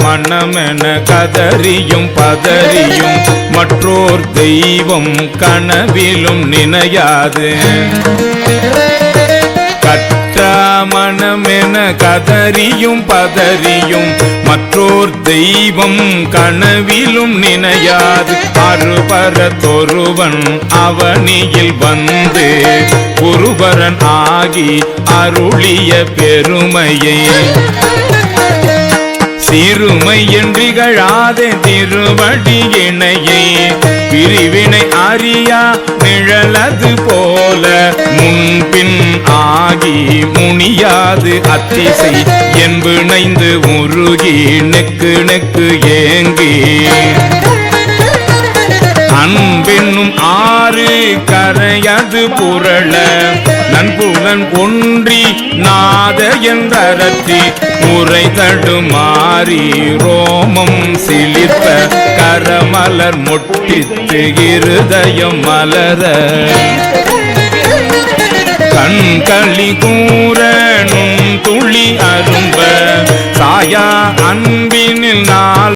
மனமென கதறியும் பதறியும். மற்றோர் தெய்வம் கனவிலும் நினையாது. கற்றா மனமென கதறியும் பதறியும். மற்றோர் தெய்வம் கனவிலும் நினையாது. அருபரத்தொருவன் அவனியில் வந்து குருபரன் ஆகி அருளிய பெருமையை. சிறுமை என்றிகழாதே திருவடி இணையை. பிரிவினை அறியா நிழலது போல முன்பின் ஆகி முனியாது அத்திசை. என்பிணைந்து உருகி நெக்கு நெக்கு ஏங்கி. கரையது புரள. நன்புலன் ஒன்றி நாத என்றரற்றி முறை தடுமாறி ரோமம் சிலிர்ப்ப கரமலர் மொட்டித்து இருதயம் மலர. கண் களி கூறனும் துளி அரும்ப. சாயா அன்பினில் நாள்